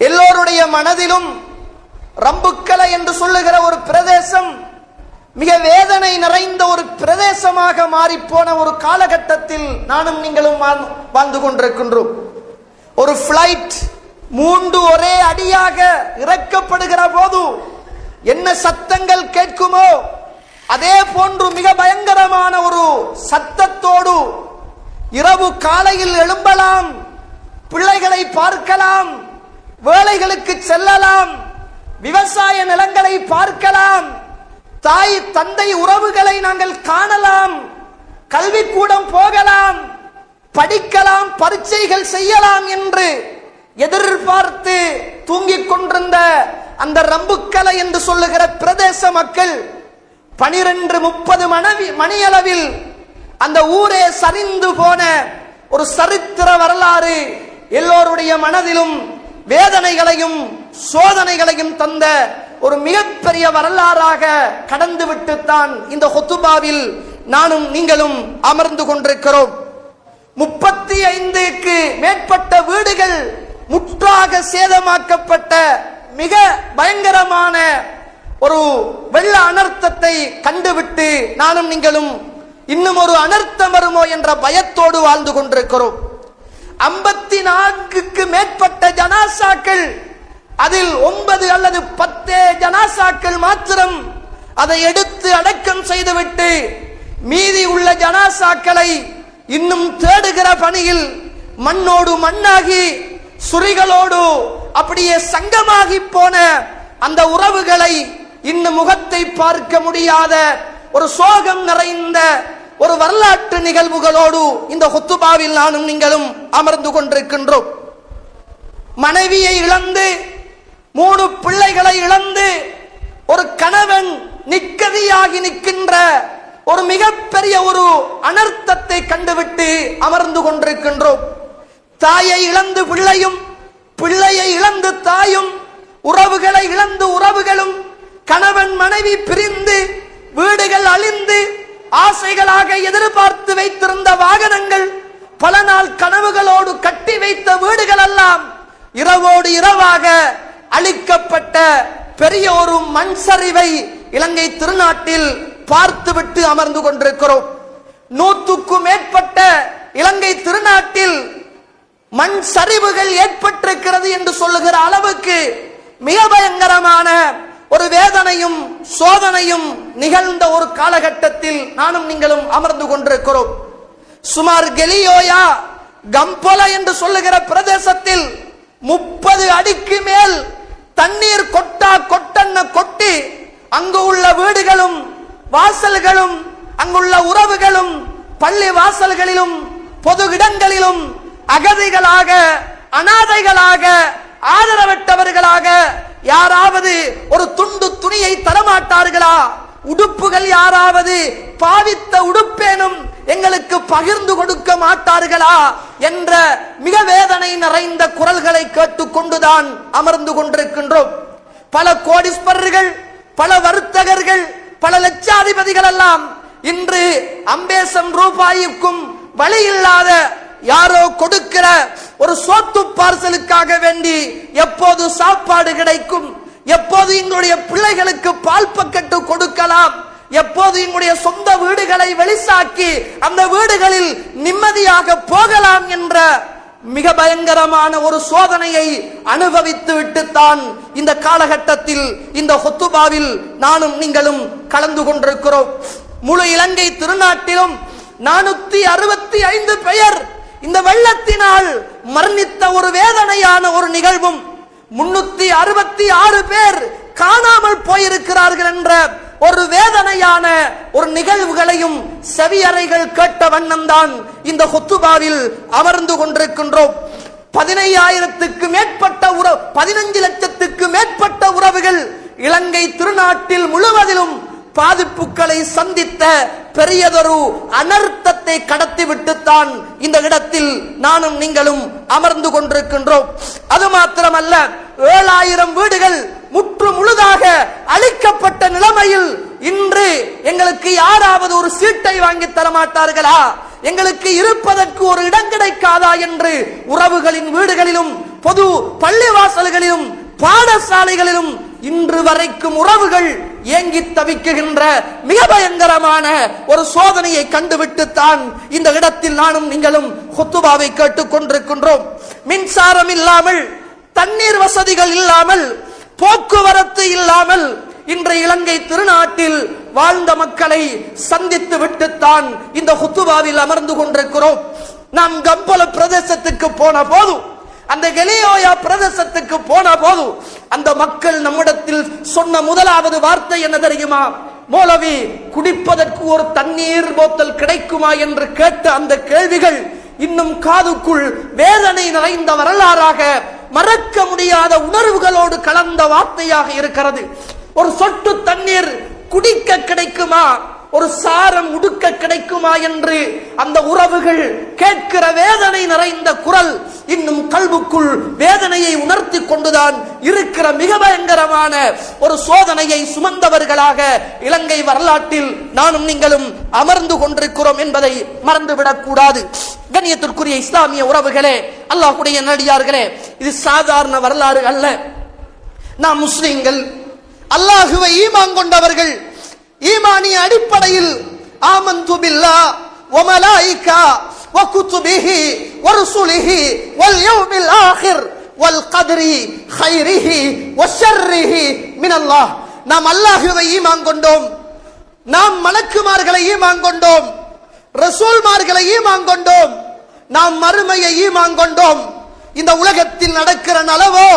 எல்லோருடைய மனதிலும் ரம்புக்கலை என்று சொல்லுகிற ஒரு பிரதேசம் மிக வேதனை நிறைந்த ஒரு பிரதேசமாக மாறிப்போன ஒரு காலகட்டத்தில் நானும் நீங்களும் வாழ்- வாழ்ந்து கொண்டிருக்கின்றோம். ஒரு பிளைட் மூன்று ஒரே அடியாக இறக்கப்படுகிற போது என்ன சத்தங்கள் கேட்குமோ அதே போன்று மிக பயங்கரமான ஒரு சத்தத்தோடு இரவு காலையில் எழும்பலாம் பிள்ளைகளை பார்க்கலாம் வேலைகளுக்கு செல்லலாம். விவசாய நிலங்களை பார்க்கலாம். தாய் தந்தை உறவுகளை நாங்கள் காணலாம். கல்விக்கூடம் போகலாம். படிக்கலாம் பரீட்சைகள் செய்யலாம் என்று எதிர்பார்த்து தூங்கிக் கொண்டிருந்த அந்த ரம்புக்கலை என்று சொல்லுகிற பிரதேச மக்கள் பனிரெண்டு முப்பது மணவி மணியளவில் அந்த ஊரே சரிந்து போன ஒரு சரித்திர வரலாறு எல்லோருடைய மனதிலும் வேதனைகளையும் சோதனைகளையும் தந்த ஒரு மிகப்பெரிய வரலாறாக கடந்து விட்டுத்தான் இந்த ஹொத்துபாவில் நானும் நீங்களும் அமர்ந்து கொண்டிருக்கிறோம். முப்பத்தி ஐந்துக்கு மேற்பட்ட வீடுகள் முற்றாக சேதமாக்கப்பட்ட மிக பயங்கரமான ஒரு வெள்ள அனர்த்தத்தை கண்டுவிட்டு நானும் நீங்களும் இன்னும் ஒரு அனர்த்தம் வருமோ என்ற பயத்தோடு வாழ்ந்து கொண்டிருக்கிறோம். ஐம்பத்தி நான்குக்கு மேற்பட்ட ஜனாசாக்கள் அதில் ஒன்பது அல்லது பத்தே ஜனாசாக்கள் மாத்திரம் அதை எடுத்து அடக்கம் செய்துவிட்டு மீதி உள்ள ஜனாசாக்களை இன்னும் தேடுகிற பணியில் மண்ணோடு மண்ணாகி சுரிகளோடு அப்படியே சங்கமாகி போன அந்த உறவுகளை இன்னும் முகத்தை பார்க்க முடியாத ஒரு சோகம் நிறைந்த ஒரு வரலாற்று நிகழ்வுகளோடு இந்த ஹொத்துபாவில் நானும் நீங்களும் அமர்ந்து கொண்டிருக்கின்றோம். மனைவியை இழந்து மூணு பிள்ளைகளை இழந்து ஒரு கணவன் நிக்கதியாகி நிற்கின்ற ஒரு மிகப்பெரிய ஒரு அனர்த்தத்தை கண்டுவிட்டு அமர்ந்து கொண்டிருக்கின்றோம். தாயை இழந்து பிள்ளையும் பிள்ளையை இழந்து தாயும் உறவுகளை இழந்து உறவுகளும் கணவன் மனைவி பிரிந்து வீடுகள் அழிந்து ஆசைகளாக எதிர்பார்த்து வைத்திருந்த வாகனங்கள் பல நாள் கனவுகளோடு கட்டி வைத்த வீடுகள் எல்லாம் இரவோடு இரவாக அழிக்கப்பட்ட பெரிய ஒரு மண் சரிவை இலங்கை திருநாட்டில் பார்த்துவிட்டு அமர்ந்து கொண்டிருக்கிறோம். நூற்றுக்கும் மேற்பட்ட இலங்கை திருநாட்டில் மண் சரிவுகள் ஏற்பட்டிருக்கிறது என்று சொல்லுகிற அளவுக்கு மிக பயங்கரமான ஒரு வேதனையும் சோதனையும் நிகழ்ந்த ஒரு காலகட்டத்தில் நானும் நீங்களும் அமர்ந்து கொண்டிருக்கிறோம். சுமார் கெலியோயா கம்போல என்று சொல்லுகிற பிரதேசத்தில் முப்பது அடிக்கு மேல் தண்ணீர் கொட்டா கொட்டன்ன கொட்டி அங்கு உள்ள வீடுகளும் வாசல்களும் அங்குள்ள உறவுகளும் பள்ளி வாசல்களிலும் பொது இடங்களிலும் அகதிகளாக அனாதைகளாக ஆதரவற்றவர்களாக யாராவது ஒரு துண்டு துணியை தரமாட்டார்களா? உடுப்புகள் யாராவது பாவித்த உடுப்பேனும் எங்களுக்கு பகிர்ந்து கொடுக்க மாட்டார்களா? என்ற மிக வேதனை நிறைந்த குரல்களை கேட்டுக்கொண்டுதான் அமர்ந்து கொண்டிருக்கின்றோம். பல கோடீஸ்வரர்கள் பல வர்த்தகர்கள் பல லட்சாதிபதிகள் எல்லாம் இன்று அம்பேசம் ரூபாய்க்கும் வழி இல்லாத யாரோ கொடுக்கிற ஒரு சோத்து பார்சலுக்காக வேண்டி எப்போது சாப்பாடு கிடைக்கும் எப்போது எங்களுடைய பிள்ளைகளுக்கு பால் பக்கெட்டு கொடுக்கலாம் எப்போது எங்களுடைய சொந்த வீடுகளை வெளிசாக்கி அந்த வீடுகளில் நிம்மதியாக போகலாம் என்ற மிக பயங்கரமான ஒரு சோதனையை அனுபவித்து விட்டுத்தான் இந்த காலகட்டத்தில் இந்த ஹொத்துபாவில் நானும் நீங்களும் கலந்து கொண்டிருக்கிறோம். முழு இலங்கை திருநாட்டிலும் நானூத்தி அறுபத்தி ஐந்து பெயர் இந்த வெள்ளத்தினால் மரணித்த ஒரு வேதனையான ஒரு நிகழ்வும் முன்னூத்தி அறுபத்தி ஆறு பேர் காணாமல் போயிருக்கிறார்கள் என்ற ஒரு வேதனையான ஒரு நிகழ்வுகளையும் செவியறைகள் கேட்ட வண்ணம்தான் இந்த ஹொத்துபாவில் அமர்ந்து கொண்டிருக்கின்றோம். பதினையாயிரத்துக்கு மேற்பட்ட உறவு பதினஞ்சு லட்சத்துக்கு மேற்பட்ட உறவுகள் இலங்கை திருநாட்டில் முழுவதிலும் பாதிப்புகளை சந்தித்த பெரியதொரு அனர்த்த நேரத்தை கடத்தி விட்டுத்தான் இந்த இடத்தில் நானும் நீங்களும் அமர்ந்து கொண்டிருக்கின்றோம். அது மாத்திரமல்ல ஏழாயிரம் வீடுகள் முற்று முழுதாக அழிக்கப்பட்ட நிலைமையில் இன்று எங்களுக்கு யாராவது ஒரு சீட்டை வாங்கி தர மாட்டார்களா? எங்களுக்கு இருப்பதற்கு ஒரு இடம் கிடைக்காதா என்று உறவுகளின் வீடுகளிலும் பொது பள்ளிவாசல்களிலும் பாடசாலைகளிலும் இன்று வரைக்கும் உறவுகள் ஏங்கி தவிக்குகின்ற மிக பயங்கரமான ஒரு சோதனையை கண்டுவிட்டுத்தான் இந்த இடத்தில் நானும் நீங்களும் ஹுத்துபாவை கேட்டுக் கொண்டிருக்கின்றோம் மின்சாரம் இல்லாமல் தண்ணீர் வசதிகள் இல்லாமல் போக்குவரத்து இல்லாமல் இன்றைய இலங்கை திருநாட்டில் வாழ்ந்த மக்களை சந்தித்து விட்டுத்தான் இந்த ஹுத்துபாவில் அமர்ந்து கொண்டிருக்கிறோம். நாம் கம்பல பிரதேசத்துக்கு போன போதும் அந்த கெலியோயா பிரதேசத்துக்கு போன போது அந்த மக்கள் நம்மிடத்தில் சொன்ன முதலாவது வார்த்தை என்ன தெரியுமா? மோலவி குடிப்பதற்கு ஒரு தண்ணீர் போத்தல் கிடைக்குமா என்று கேட்ட அந்த கேள்விகள் இன்னும் காதுக்குள் வேதனை நிறைந்த வரலாறாக மறக்க முடியாத உணர்வுகளோடு கலந்த வார்த்தையாக இருக்கிறது. ஒரு சொட்டு தண்ணீர் குடிக்க கிடைக்குமா? ஒரு சாரம் உடுக்க கிடைக்குமா என்று அந்த உறவுகள் கேட்கிற வேதனை நிறைந்த குரல் இன்னும் கல்வுக்குள் வேதனையை உணர்த்தி கொண்டுதான் இருக்கிற மிக பயங்கரமான ஒரு சோதனையை சுமந்தவர்களாக இலங்கை வரலாற்றில் நானும் நீங்களும் அமர்ந்து கொண்டிருக்கிறோம் என்பதை மறந்துவிடக் கூடாது. கண்ணியத்திற்குரிய இஸ்லாமிய உறவுகளே அல்லாஹுடைய நடிகார்களே இது சாதாரண வரலாறு அல்ல. நாம் முஸ்லிம்கள் அல்லாஹுவை ஈமான் கொண்டவர்கள் ஈமானிய அடிப்படையில் ஆமந்து பில்லா வமலாயிகா وكتبه ورسله واليوم الآخر والقدر خيره وشره من الله நாம் அல்லாஹுவை ஈமான் கொண்டோம் நாம் மலக்குமார்களை ஈமான் கொண்டோம் ரசூல்மார்களை ஈமான் கொண்டோம் நாம் மறுமையை ஈமான் கொண்டோம் இந்த உலகத்தில் நடக்கிற நலவோ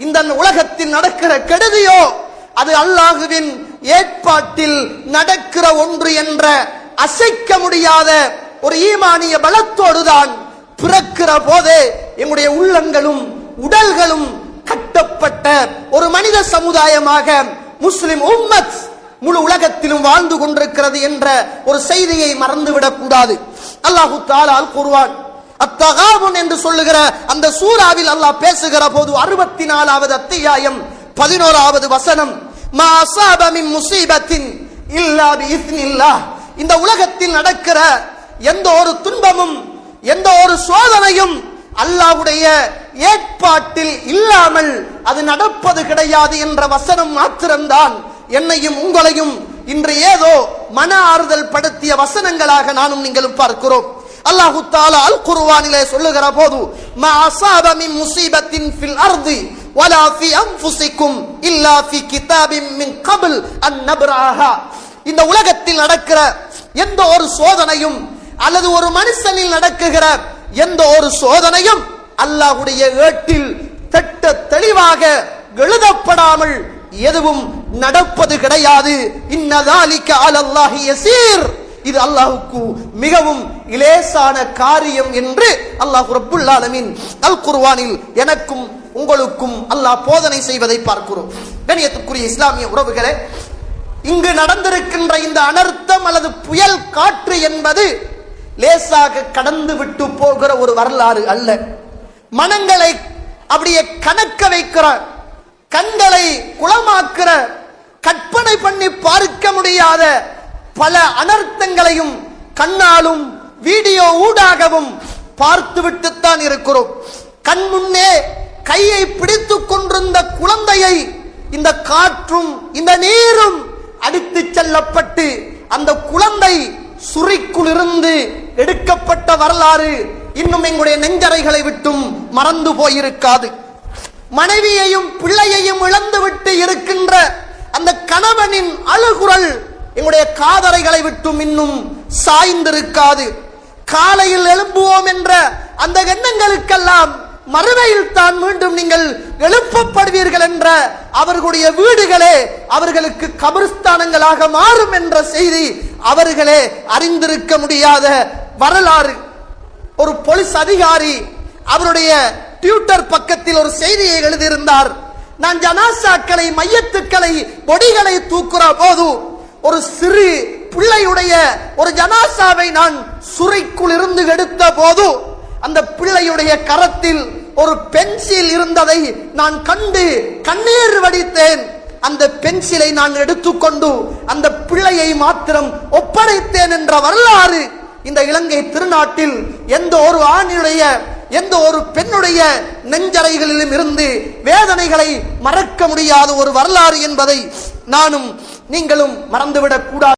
இந்த உலகத்தில் நடக்கிற கெடுதியோ அது அல்லாஹுவின் ஏற்பாட்டில் நடக்கிற ஒன்று என்ற அசைக்க முடியாத ஒரு ஈமானிய பலத்தோடுதான் பிறக்கிற போதே எங்களுடைய உள்ளங்களும் உடல்களும் கட்டப்பட்ட ஒரு மனித சமுதாயமாக முஸ்லிம் உம்மத் முழு உலகத்திலும் வாழ்ந்து கொண்டிருக்கிறது என்ற ஒரு செய்தியை மறந்துவிடக் கூடாது. அல்லாஹு தாலால் கூறுவான் அத்தகாபுன் என்று சொல்லுகிற அந்த சூறாவில் அல்லாஹ் பேசுகிற போது அறுபத்தி நாலாவது அத்தியாயம் பதினோராவது வசனம் மா அஸாப முசீபத்தின் இல்லா இந்த உலகத்தில் நடக்கிற எந்த ஒரு துன்பமும் எந்த ஒரு சோதனையும் அல்லாஹ்வுடைய ஏற்பாட்டில் இல்லாமல் அது நடப்பது கிடையாது என்ற வசனம் மாத்திரம்தான் என்னையும் உங்களையும் இன்று ஏதோ மன ஆறுதல் படுத்திய வசனங்களாக நானும் நீங்களும் பார்க்கிறோம். அல்லாஹு தாலா அல் குருவானிலே சொல்லுகிற போது மா அஸாப முசீபத்தின் ஃபில் அர்தி ولا في அன்ஃபுசிக்கும் இல்லா في كتاب மின் قبل அன் நப்ராஹா இந்த உலகத்தில் நடக்கிற எந்த ஒரு சோதனையும் அல்லது ஒரு மனுஷனில் நடக்குகிற எந்த ஒரு சோதனையும் அல்லாஹ்வுடைய ஏட்டில் திட்ட தெளிவாக எழுதப்படாமல் எதுவும் நடப்பது கிடையாது. இன்னதாலிக்க அலல்லாஹி யசீர். இது அல்லாஹுக்கு மிகவும் இலேசான காரியம் என்று அல்லாஹ் ரப்புல் ஆலமீன் அல் குர்வானில் எனக்கும் உங்களுக்கும் அல்லாஹ் போதனை செய்வதை பார்க்கிறோம். கணியத்துக்குரிய இஸ்லாமிய உறவுகளே இங்கு நடந்திருக்கின்ற இந்த அனர்த்தம் அல்லது புயல் காற்று என்பது லேசாக கடந்து விட்டு போகிற ஒரு வரலாறு அல்ல. மனங்களை அப்படியே கணக்க வைக்கிற கண்களை குளமாக்கிற கற்பனை பண்ணி பார்க்க முடியாத பல அனர்த்தங்களையும் கண்ணாலும் வீடியோ ஊடாகவும் பார்த்துவிட்டுத்தான் இருக்கிறோம். கண் முன்னே கையை பிடித்துக் கொண்டிருந்த குழந்தையை இந்த காற்றும் இந்த நீரும் அடித்து செல்லப்பட்டு அந்த குழந்தை சுரிக்குளிருந்து எடுக்கப்பட்ட வரலாறு இன்னும் எங்களுடைய நெஞ்சறைகளை விட்டும் மறந்து போயிருக்காது. மனைவியையும் பிள்ளையையும் இழந்துவிட்டு இருக்கின்ற அந்த கணவனின் அழுகுரல் எங்களுடைய காதறைகளை விட்டும் இன்னும் சாய்ந்திருக்காது. காலையில் எழும்புவோம் என்ற அந்த எண்ணங்களுக்கெல்லாம் மறுமையில் தான் மீண்டும் நீங்கள் எழுப்பப்படுவீர்கள் என்ற அவர்களுடைய வீடுகளே அவர்களுக்கு கபிரஸ்தானங்களாக மாறும் என்ற செய்தி அவர்களே அறிந்திருக்க முடியாத வரலாறு. ஒரு போலீஸ் அதிகாரி அவருடைய ட்விட்டர் பக்கத்தில் ஒரு செய்தியை எழுதியிருந்தார். நான் ஜனாசாக்களை மையத்துக்களை பொடிகளை தூக்குற போது ஒரு சிறு பிள்ளையுடைய ஒரு ஜனாசாவை நான் சுரைக்குள் இருந்து எடுத்த போது அந்த பிள்ளையுடைய கரத்தில் ஒரு பென்சில் இருந்ததை நான் கண்டு கண்ணீர் வடித்தேன். அந்த பென்சிலை நான் எடுத்துக்கொண்டு அந்த பிள்ளையை மாத்திரம் ஒப்படைத்தேன் என்ற வரலாறு இந்த இலங்கை திருநாட்டில் எந்த ஒரு ஆணினுடைய எந்த ஒரு பெண்ணுடைய நெஞ்சலைகளிலும் இருந்து வேதனைகளை மறக்க முடியாத ஒரு வரலாறு என்பதை நானும் நீங்களும் மறந்துவிடக் கூடாது.